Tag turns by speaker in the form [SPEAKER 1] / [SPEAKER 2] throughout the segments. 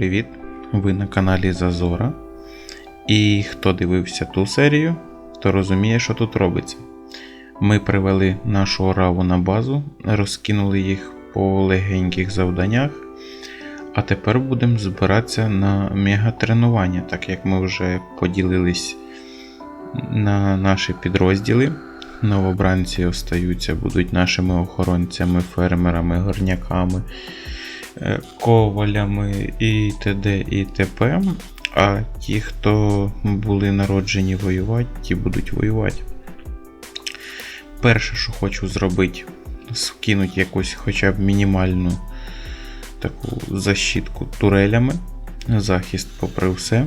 [SPEAKER 1] привіт! Ви на каналі Зазора. І хто дивився ту серію, то розуміє, що тут робиться. Ми привели нашу ораву на базу, розкинули їх по легеньких завданнях. А тепер будемо збиратися на мегатренування, так як ми вже поділились на наші підрозділи. Новобранці остаються, будуть нашими охоронцями, фермерами, горняками, ковалями і т.д. і т.п. А ті, хто були народжені воювати, ті будуть воювати. Перше, що хочу зробити, скинути якусь хоча б мінімальну таку защитку турелями, захист попри все.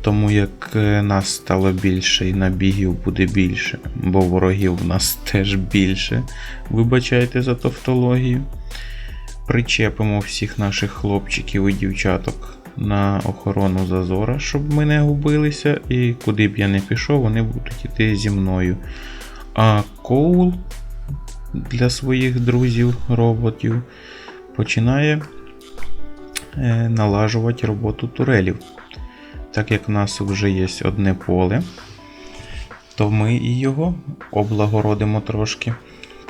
[SPEAKER 1] Тому як е, нас стало більше і набігів буде більше, бо ворогів в нас теж більше. Вибачайте за тавтологію. Причепимо всіх наших хлопчиків і дівчаток на охорону зазора, щоб ми не губилися, і куди б я не пішов, вони будуть йти зі мною. А Коул для своїх друзів-роботів починає е, налажувати роботу турелів. Так як в нас вже є одне поле, то ми і його облагородимо трошки.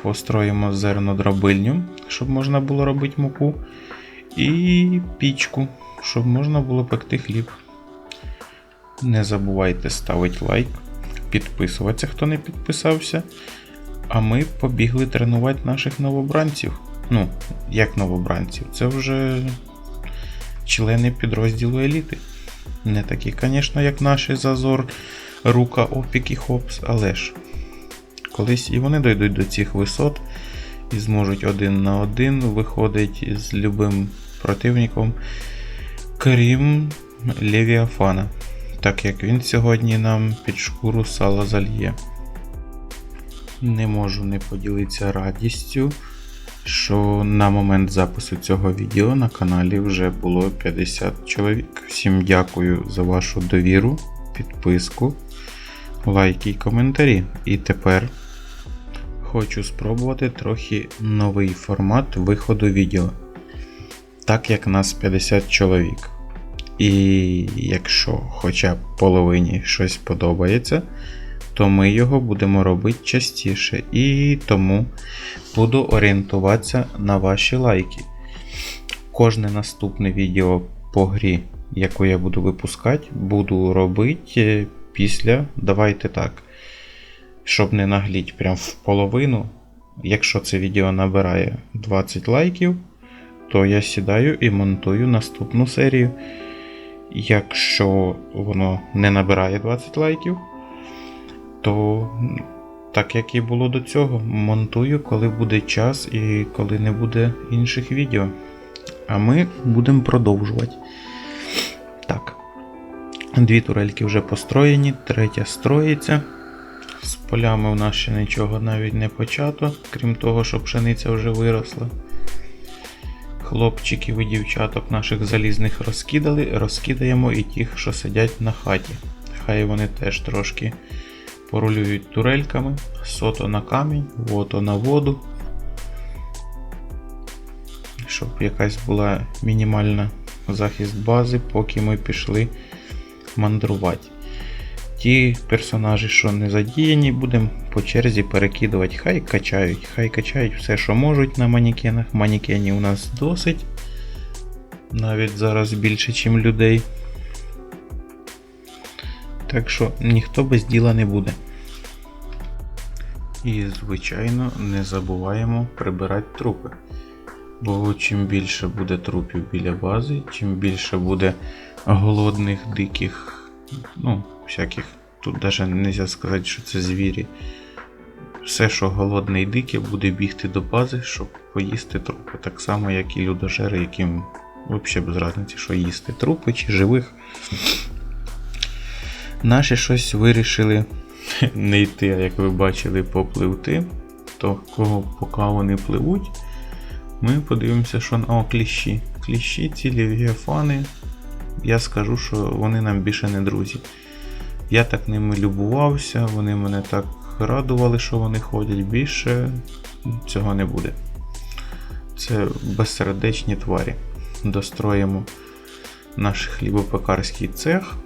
[SPEAKER 1] Построїмо зернодробильню, щоб можна було робити муку, і пічку, щоб можна було пекти хліб. Не забувайте ставити лайк, підписуватися, хто не підписався. А ми побігли тренувати наших новобранців. Ну, як новобранців, це вже члени підрозділу еліти. Не такі, звісно, як наші Зазор, Рука, Опік і Хопс, але ж колись і вони дойдуть до цих висот і зможуть один на один виходити з любим противником, крім Левіафана, так як він сьогодні нам під шкуру сала зальє. Не можу не поділитися радістю, що на момент запису цього відео на каналі вже було 50 чоловік. Всім дякую за вашу довіру, підписку, лайки і коментарі. І тепер хочу спробувати трохи новий формат виходу відео. Так як нас 50 чоловік. І якщо хоча б половині щось подобається, то ми його будемо робити частіше. І тому буду орієнтуватися на ваші лайки. Кожне наступне відео по грі, яку я буду випускати, буду робити після. Давайте так. Щоб не нагліть прям в половину. Якщо це відео набирає 20 лайків, то я сідаю і монтую наступну серію. Якщо воно не набирає 20 лайків, то так як і було до цього, монтую, коли буде час і коли не буде інших відео. А ми будемо продовжувати. Так. Дві турельки вже построєні, третя строїться. З полями в нас ще нічого навіть не почато, крім того, що пшениця вже виросла. Хлопчиків і дівчаток наших залізних розкидали, розкидаємо і тих, що сидять на хаті. Хай вони теж трошки порулюють турельками, сото на камінь, вото на воду. Щоб якась була мінімальна захист бази, поки ми пішли мандрувати. Ті персонажі, що не задіяні, будемо по черзі перекидувати. Хай качають, хай качають все, що можуть на манікенах. Манікенів у нас досить. Навіть зараз більше, ніж людей. Так що ніхто без діла не буде. І, звичайно, не забуваємо прибирати трупи. Бо чим більше буде трупів біля бази, чим більше буде голодних, диких, ну, всяких. Тут навіть не можна сказати, що це звірі. Все, що голодне і дике, буде бігти до бази, щоб поїсти трупи. Так само, як і людожери, яким взагалі без разниці, що їсти трупи чи живих. Наші щось вирішили не йти, як ви бачили, попливти. То кого поки вони пливуть, ми подивимося, що О, кліщі. Кліщі, ці лівіафани. Я скажу, що вони нам більше не друзі. Я так ними любувався, вони мене так радували, що вони ходять. Більше цього не буде. Це безсердечні тварі. Достроїмо наш хлібопекарський цех.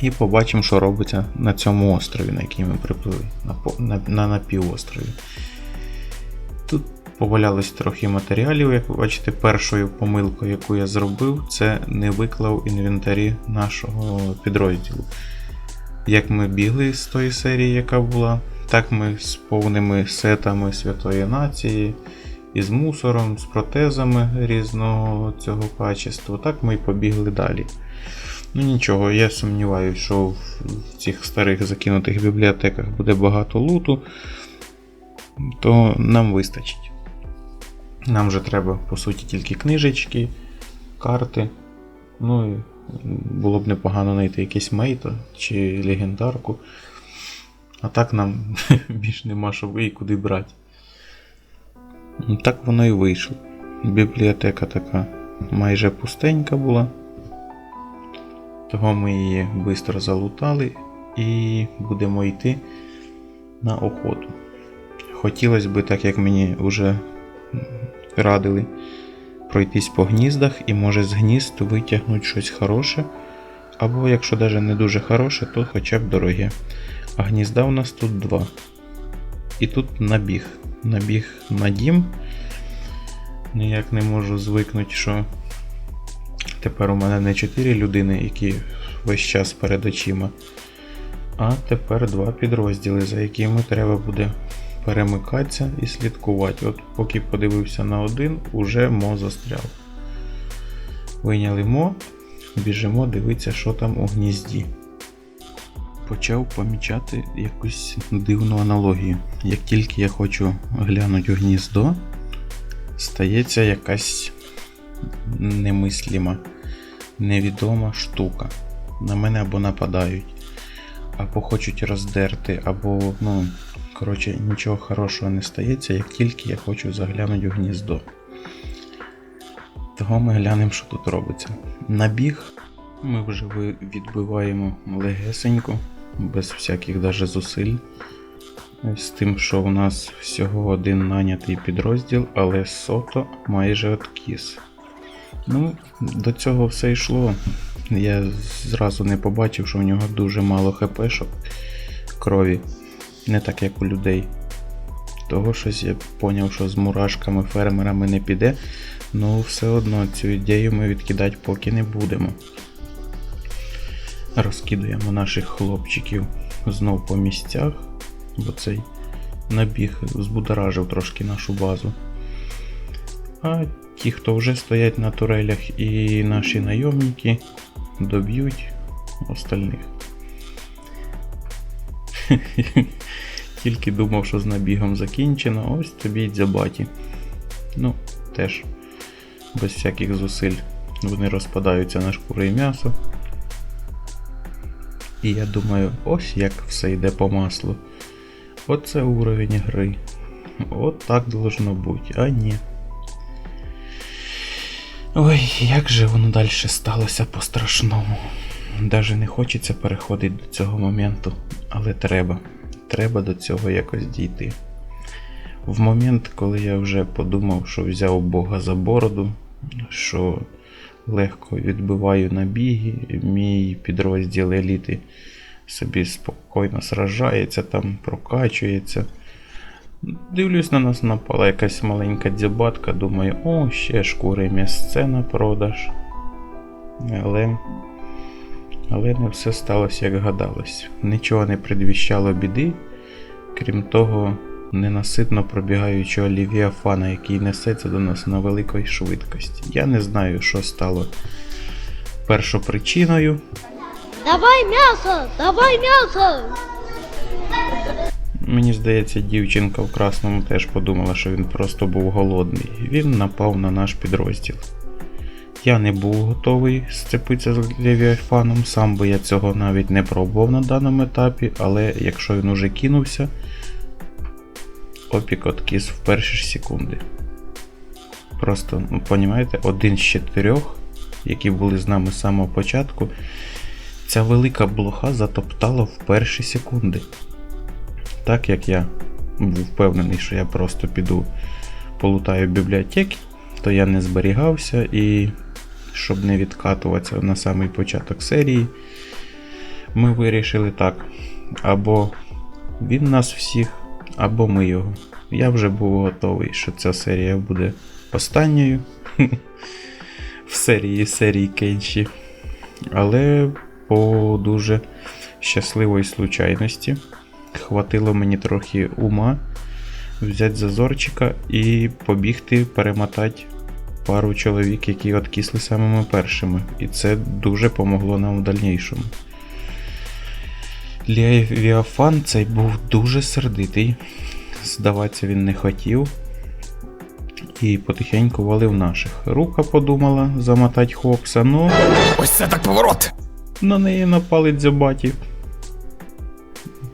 [SPEAKER 1] І побачимо, що робиться на цьому острові, на який ми приплили, на, на, на напівострові. Тут повалялось трохи матеріалів, як ви бачите, першою помилкою, яку я зробив, це не виклав інвентарі нашого підрозділу. Як ми бігли з тої серії, яка була, так ми з повними сетами святої нації, із мусором, з протезами різного цього качества, так ми й побігли далі. Ну нічого, я сумніваюся, що в цих старих закинутих бібліотеках буде багато луту, то нам вистачить. Нам же треба, по суті, тільки книжечки, карти. Ну і було б непогано знайти якийсь мейто чи легендарку. А так нам більш нема що і куди брати. Ну, Так воно і вийшло. Бібліотека така майже пустенька була. Того ми її швидко залутали і будемо йти на охоту. Хотілося б, так як мені вже радили, пройтись по гніздах і може з гнізд витягнути щось хороше. Або якщо навіть не дуже хороше, то хоча б дороге. А гнізда у нас тут два. І тут набіг. Набіг на дім. Ніяк не можу звикнути, що тепер у мене не 4 людини, які весь час перед очима. А тепер два підрозділи, за якими треба буде перемикатися і слідкувати. От поки подивився на один, уже мо застряв. Вийняли мо, біжимо дивитися, що там у гнізді. Почав помічати якусь дивну аналогію. Як тільки я хочу глянути у гніздо, стається якась немислима, невідома штука. На мене або нападають, або хочуть роздерти, або, ну, коротше, нічого хорошого не стається, як тільки я хочу заглянути у гніздо. Того ми глянемо, що тут робиться. Набіг ми вже відбиваємо легесенько, без всяких даже зусиль. З тим, що у нас всього один нанятий підрозділ, але сото майже откіс. Ну, до цього все йшло. Я зразу не побачив, що у нього дуже мало хпшок крові. Не так як у людей. Того щось я поняв, що з мурашками фермерами не піде. Ну, все одно цю ідею ми відкидати поки не будемо. Розкидуємо наших хлопчиків знов по місцях, бо цей набіг збудоражив трошки нашу базу. А ті, хто вже стоять на турелях, і наші найомники доб'ють остальних. Тільки думав, що з набігом закінчено, ось тобі й дзябаті. Ну, теж без всяких зусиль вони розпадаються на шкури і м'ясо. І я думаю, ось як все йде по маслу. Оце уровень гри. От так должно бути, а ні. Ой, як же воно далі сталося по-страшному. Даже не хочеться переходити до цього моменту, але треба. Треба до цього якось дійти. В момент, коли я вже подумав, що взяв Бога за бороду, що легко відбиваю набіги, мій підрозділ еліти собі спокійно сражається, там прокачується. Дивлюсь, на нас напала якась маленька дзябатка, думаю, о, ще шкури місце на продаж. Але. Але не все сталося, як гадалось. Нічого не предвіщало біди, крім того, ненаситно пробігаючого Лівіафана, який несеться до нас на великій швидкості. Я не знаю, що стало першопричиною.
[SPEAKER 2] Давай мясо! Давай мясо!
[SPEAKER 1] Мені здається, дівчинка в красному теж подумала, що він просто був голодний. Він напав на наш підрозділ. Я не був готовий сцепитися з Левіафаном, сам би я цього навіть не пробував на даному етапі, але якщо він уже кинувся, опік откис в перші ж секунди. Просто, ну, понімаєте, один з чотирьох, які були з нами з самого початку, ця велика блоха затоптала в перші секунди. Так як я був впевнений, що я просто піду полутаю бібліотеки, то я не зберігався і щоб не відкатуватися на самий початок серії, ми вирішили так: або він нас всіх, або ми його. Я вже був готовий, що ця серія буде останньою в серії серії Кенші. Але по дуже щасливої случайності хватило мені трохи ума взяти зазорчика і побігти перемотати пару чоловік, які откисли самими першими. І це дуже помогло нам в дальнішому. Левіафан цей був дуже сердитий. Здаватися він не хотів. І потихеньку валив наших. Рука подумала замотать Хопса, ну
[SPEAKER 3] Ось це так поворот!
[SPEAKER 1] на неї напали дзьобаті,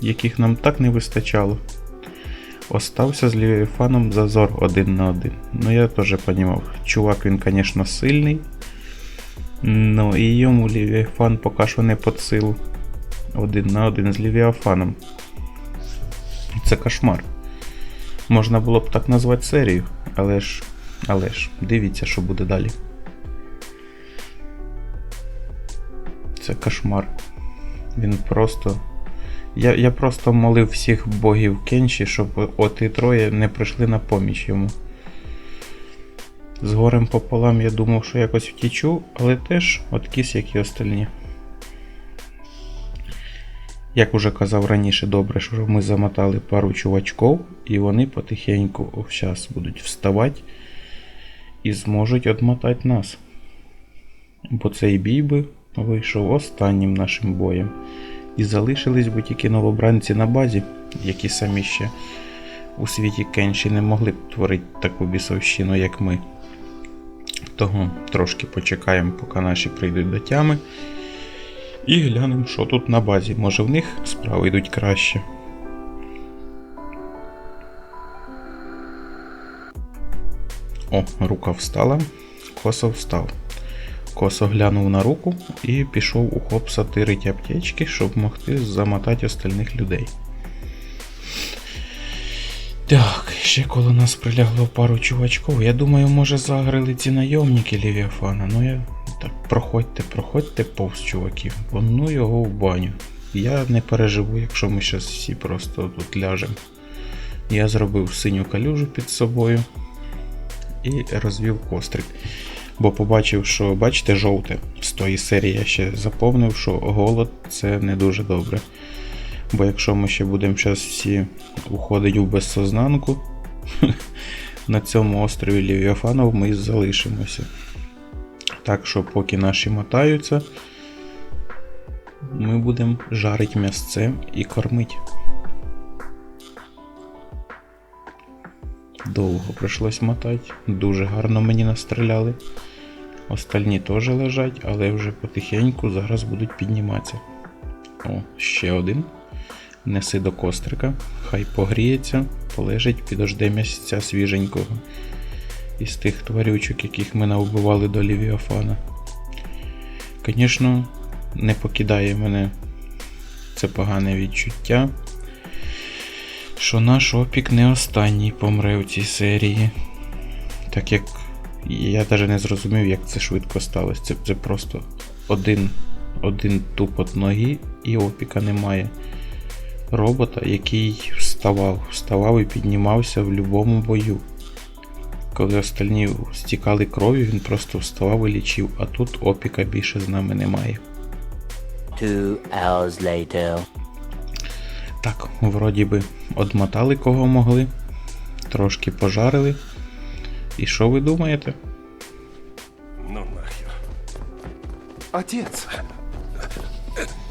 [SPEAKER 1] яких нам так не вистачало. Остався з Лівіафаном зазор один на один. Ну я теж розумів, чувак він, звісно, сильний. Ну і йому Лівіафан поки що не під силу. Один на один з Лівіафаном. Це кошмар. Можна було б так назвати серію, але ж. Але ж, дивіться, що буде далі. Це кошмар. Він просто. Я, я просто молив всіх богів Кенші, щоб оті троє не прийшли на поміч йому. З горем пополам я думав, що якось втічу, але теж откіс, як і остальні. Як уже казав раніше, добре, що ми замотали пару чувачков, і вони потихеньку зараз будуть вставати і зможуть отмотати нас. Бо цей бій би вийшов останнім нашим боєм. І залишились би тільки новобранці на базі, які самі ще у світі Кенші не могли б творити таку бісовщину, як ми. Того трошки почекаємо, поки наші прийдуть до тями. І глянемо, що тут на базі. Може в них справи йдуть краще. О, рука встала, косо встав. Косо глянув на руку і пішов у хопса тирить аптечки, щоб могти замотати остальних людей. Так, ще коло нас прилягло пару чувачков. Я думаю, може загрили ці найомники Лівіафана. Ну я так, проходьте, проходьте повз чуваків, бо ну його в баню. Я не переживу, якщо ми зараз всі просто тут ляжемо. Я зробив синю калюжу під собою і розвів кострик. Бо побачив, що, бачите, жовте з тої серії я ще заповнив, що голод це не дуже добре. Бо якщо ми ще будемо зараз всі уходити в безсознанку, на цьому острові Лівіафанов ми залишимося. Так що, поки наші мотаються, ми будемо жарити м'ясце і кормити. Довго прийшлось мотати, дуже гарно мені настріляли. Остальні теж лежать, але вже потихеньку зараз будуть підніматися. О, ще один. Неси до кострика, хай погріється, полежить, підожде місця свіженького. Із тих тварючок, яких ми навбивали до Лівіафана. Звісно, не покидає мене це погане відчуття, що наш опік не останній помре в цій серії. Так як я навіть не зрозумів, як це швидко сталося. Це, це просто один, один тупот ноги і опіка немає. Робота, який вставав, вставав і піднімався в будь-якому бою. Коли остальні стікали кров'ю, він просто вставав і лічив, а тут опіка більше з нами немає.
[SPEAKER 4] Two hours later.
[SPEAKER 1] Так, вроді би, одмотали кого могли, трошки пожарили. І що ви думаєте?
[SPEAKER 3] Ну нахер. Отец!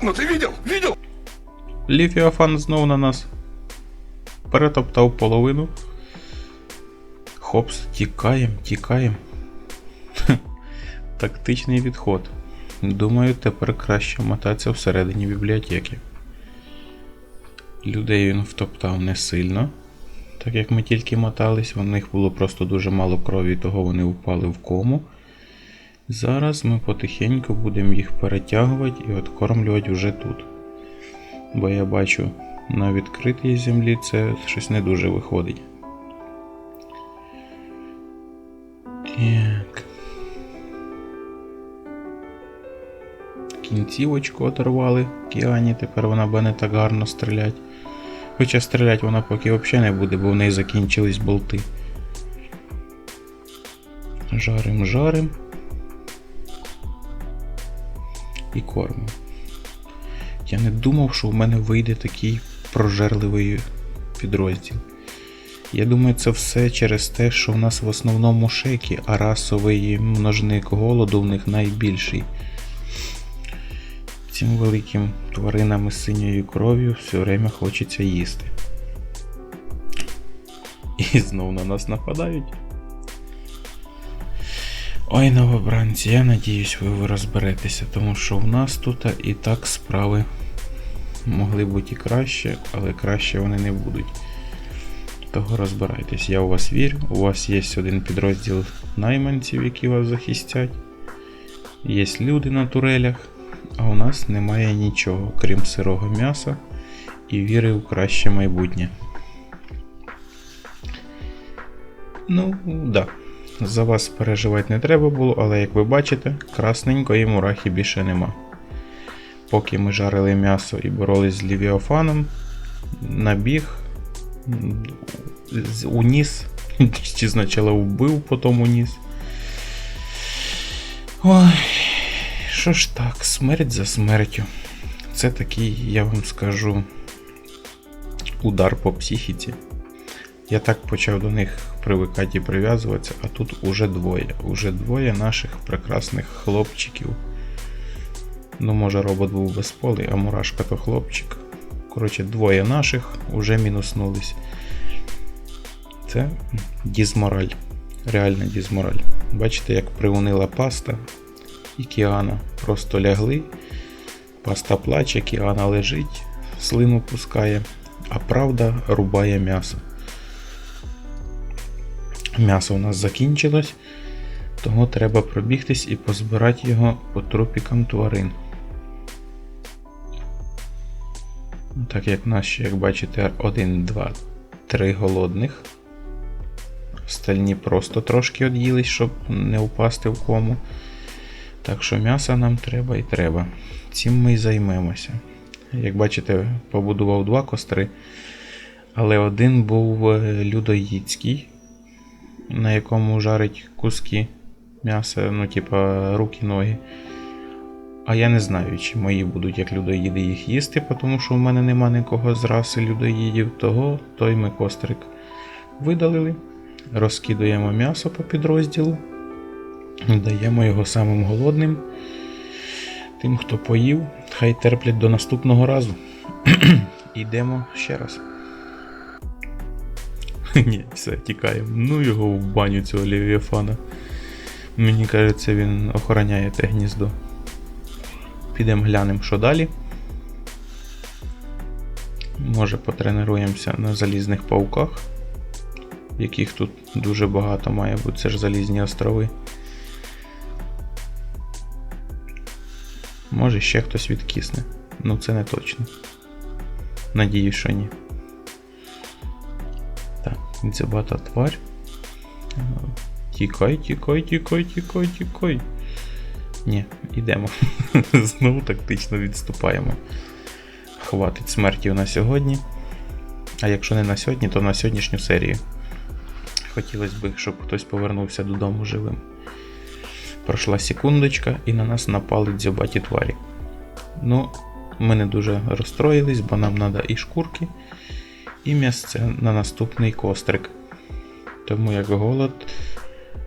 [SPEAKER 3] Ну ты видел? Видел?
[SPEAKER 1] Лівіафан знов на нас. Перетоптав половину. Хопс, тікаєм, тікаєм. Тактичний відход. Думаю, тепер краще мотатися всередині бібліотеки. Людей він втоптав не сильно. Так як ми тільки мотались, у них було просто дуже мало крові, того вони впали в кому. Зараз ми потихеньку будемо їх перетягувати і откормлювати вже тут. Бо я бачу, на відкритій землі це щось не дуже виходить. Так. кінцівочку оторвали Кіані, тепер вона буде не так гарно стрілять. Хоча стрілять вона поки взагалі не буде, бо в неї закінчились болти. Жарим, жарим. І кормимо. Я не думав, що в мене вийде такий прожерливий підрозділ. Я думаю, це все через те, що в нас в основному шеки, а расовий множник голоду в них найбільший. Цим великим тваринам із синьою кров'ю все время хочеться їсти. І знов на нас нападають. Ой, новобранці, я надіюсь, ви розберетеся, тому що в нас тут і так справи могли бути і краще, але краще вони не будуть. Того розбирайтесь. Я у вас вірю. У вас є один підрозділ найманців, які вас захистять. Є люди на турелях, а у нас немає нічого, крім сирого м'яса і віри в краще майбутнє. Ну, да. За вас переживати не треба було, але як ви бачите, красненької мурахи більше нема. Поки ми жарили м'ясо і боролись з Лівіофаном, набіг, уніс, чи спочатку вбив, потім уніс. Ой, що ж так, смерть за смертю. Це такий, я вам скажу, удар по психіці. Я так почав до них привикати і прив'язуватися, а тут уже двоє. Уже двоє наших прекрасних хлопчиків. Ну, може, робот був безполий, а мурашка то хлопчик. Коротше, двоє наших уже мінуснулись. Це дізмораль. Реальна дізмораль. Бачите, як приунила паста і Кіана просто лягли. Паста плаче, Кіана лежить, слину пускає, а правда рубає м'ясо. М'ясо у нас закінчилось, тому треба пробігтись і позбирати його по трупікам тварин. Так як в нас ще, як бачите, 1, 2, 3 голодних. Остальні просто трошки од'їлись, щоб не впасти в кому. Так що м'яса нам треба і треба. Цим ми й займемося. Як бачите, побудував два костри, але один був е, людоїдський, на якому жарить куски м'яса, ну, типа руки, ноги. А я не знаю, чи мої будуть як людоїди їх їсти, тому що в мене нема нікого з раси людоїдів, того той ми кострик видалили. Розкидуємо м'ясо по підрозділу, даємо його самим голодним. Тим, хто поїв, хай терплять до наступного разу. Йдемо ще раз. Ні, все, тікаємо. Ну його в баню цього Левіафана. Мені кажеться, він охороняє те гніздо. Підемо глянемо, що далі. Може потренуємося на залізних пауках, яких тут дуже багато має бути, це ж залізні острови. Може ще хтось відкисне. Ну це не точно. Надіюсь, що ні. Так, дзябата тварь. Е, Тікай, тікай, тікай, тікай, тікай. Ні, йдемо. Знову тактично відступаємо. Хватить смертів на сьогодні. А якщо не на сьогодні, то на сьогоднішню серію. Хотілося б, щоб хтось повернувся додому живим. Пройшла секундочка, і на нас напали дзьобаті тварі. Ну, ми не дуже розстроїлись, бо нам треба і шкурки, і місце на наступний кострик. Тому як голод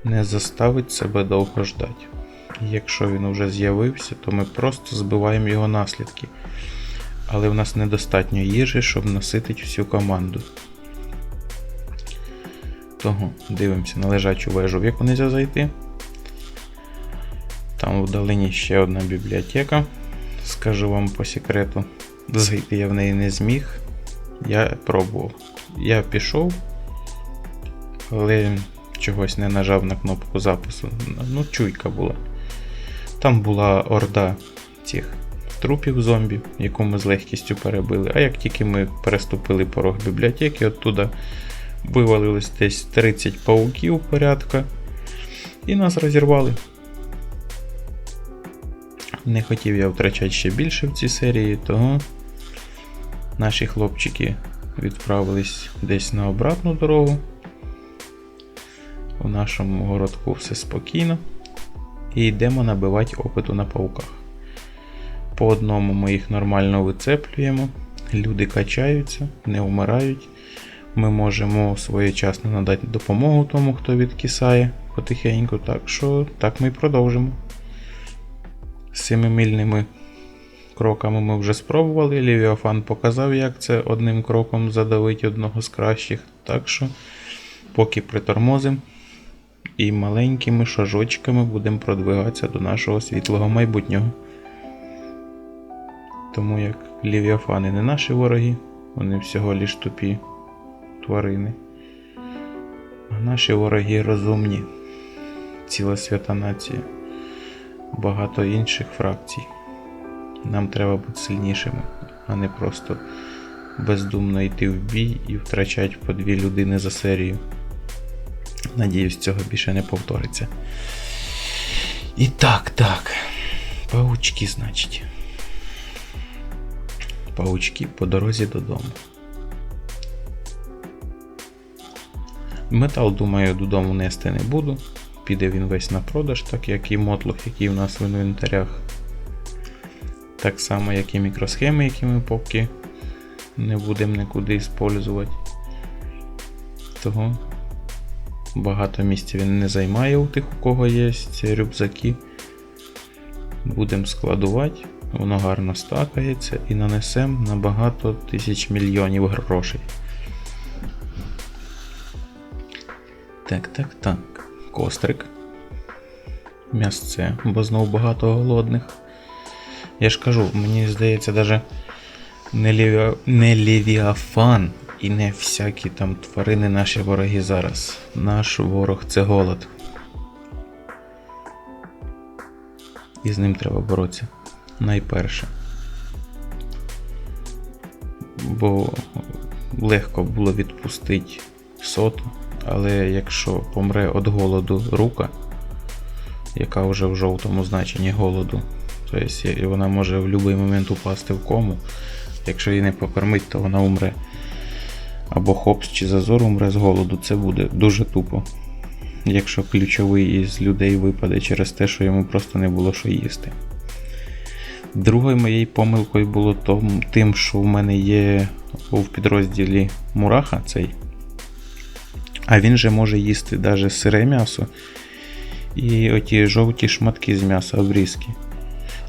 [SPEAKER 1] не заставить себе довго ждати. Якщо він вже з'явився, то ми просто збиваємо його наслідки. Але в нас недостатньо їжі, щоб наситити всю команду. Того дивимося на лежачу вежу, в яку не можна зайти. Там вдалині ще одна бібліотека. Скажу вам по секрету. Зайти я в неї не зміг. Я пробував. Я пішов, але чогось не нажав на кнопку запису. Ну, чуйка була. Там була орда цих трупів зомбі, яку ми з легкістю перебили. А як тільки ми переступили порог бібліотеки, оттуда вивалилось десь 30 пауків порядка, і нас розірвали. Не хотів я втрачати ще більше в цій серії, того наші хлопчики відправились десь на обратну дорогу. У нашому городку все спокійно. І йдемо набивати опиту на пауках. По одному ми їх нормально вицеплюємо, люди качаються, не вмирають. Ми можемо своєчасно надати допомогу тому, хто відкисає потихеньку. Так що так ми й продовжимо. Семимильними кроками ми вже спробували. Лівіофан показав, як це одним кроком задавить одного з кращих. Так що, поки притормозимо і маленькими шажочками будемо продвигатися до нашого світлого майбутнього. Тому як лівіафани не наші вороги, вони всього лиш тупі тварини. А наші вороги розумні, ціла свята нація, багато інших фракцій. Нам треба бути сильнішими, а не просто бездумно йти в бій і втрачати по дві людини за серію. Надіюсь, цього більше не повториться. І так, так. Паучки, значить. Паучки по дорозі додому. Метал, думаю, додому нести не буду. Піде він весь на продаж, так як і мотлох, який в нас в інвентарях. Так само, як і мікросхеми, які ми поки не будемо нікуди використовувати. Того багато місця він не займає у тих, у кого є рюкзаки. Будемо складувати, воно гарно стакається і нанесемо на багато тисяч мільйонів грошей. Так, так, так. Кострик. М'ясце, бо знов багато голодних. Я ж кажу, мені здається, даже не, ліві... не левіафан і не всякі там тварини наші вороги зараз. Наш ворог це голод. І з ним треба боротися. Найперше. Бо легко було відпустити соту, але якщо помре від голоду рука, яка вже в жовтому значенні голоду, тобто вона може в будь-який момент упасти в кому. Якщо її не покормить, то вона умре. Або хопс чи зазор умре з голоду, це буде дуже тупо. Якщо ключовий із людей випаде через те, що йому просто не було що їсти. Другою моєю помилкою було тим, що в мене є в підрозділі Мураха цей. А він же може їсти навіть сире м'ясо і оті жовті шматки з м'яса обрізки.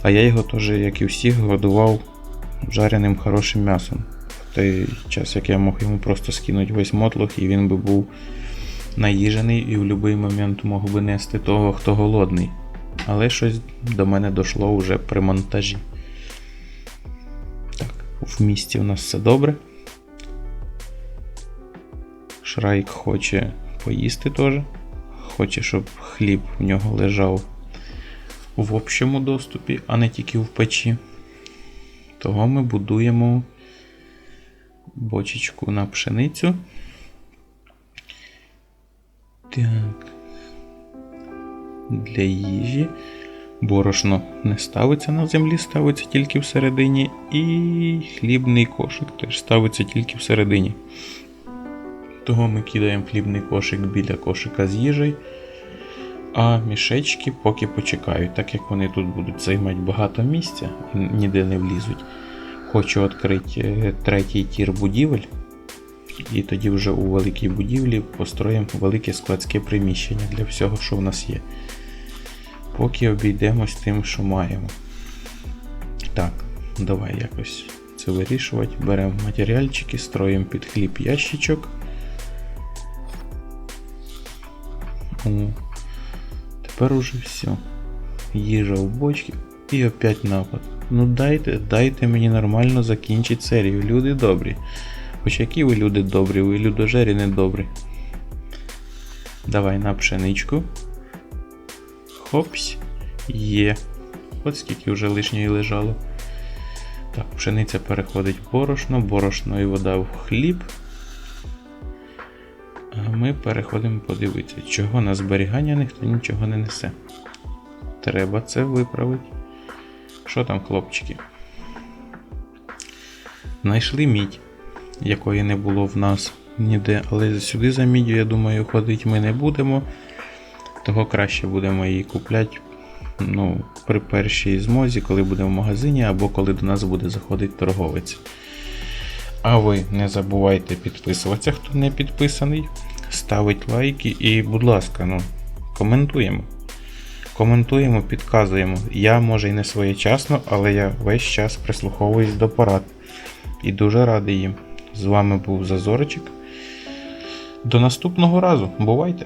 [SPEAKER 1] А я його теж, як і всіх, годував жареним хорошим м'ясом. В той час, як я мог йому просто скинути весь мотлох, і він би був наїжений і в будь-який момент мог би нести того, хто голодний. Але щось до мене дійшло вже при монтажі. Так, в місті у нас все добре. Шрайк хоче поїсти теж. Хоче, щоб хліб в нього лежав в общому доступі, а не тільки в печі. Того ми будуємо бочечку на пшеницю. Так. Для їжі. Борошно не ставиться на землі, ставиться тільки всередині. І хлібний кошик теж ставиться тільки всередині. Того ми кидаємо хлібний кошик біля кошика з їжею. А мішечки поки почекають, так як вони тут будуть займати багато місця, ніде не влізуть. Хочу відкрити е, третій тір будівель. І тоді вже у великій будівлі построїмо велике складське приміщення для всього, що в нас є. Поки обійдемось тим, що маємо. Так, давай якось це вирішувати. Беремо матеріальчики, строїмо під хліб ящичок. О, тепер уже все. Їжа в бочці і опять напад. Ну дайте, дайте мені нормально закінчити серію. Люди добрі. Хоч які ви люди добрі, ви людожері недобрі. Давай на пшеничку. Хопсь. Є. От скільки вже лишньої лежало. Так, пшениця переходить в борошно, борошно і вода в хліб. Ми переходимо подивитися, чого на зберігання ніхто нічого не несе. Треба це виправити. Що там, хлопчики? Знайшли мідь, якої не було в нас ніде, але сюди за міддю, я думаю, ходити ми не будемо. Того краще будемо її купляти ну, при першій змозі, коли будемо в магазині, або коли до нас буде заходити торговець. А ви не забувайте підписуватися, хто не підписаний, ставить лайки і, будь ласка, ну, коментуємо. Коментуємо, підказуємо. Я, може, і не своєчасно, але я весь час прислуховуюсь до порад. І дуже радий їм. З вами був Зазорчик. До наступного разу. Бувайте!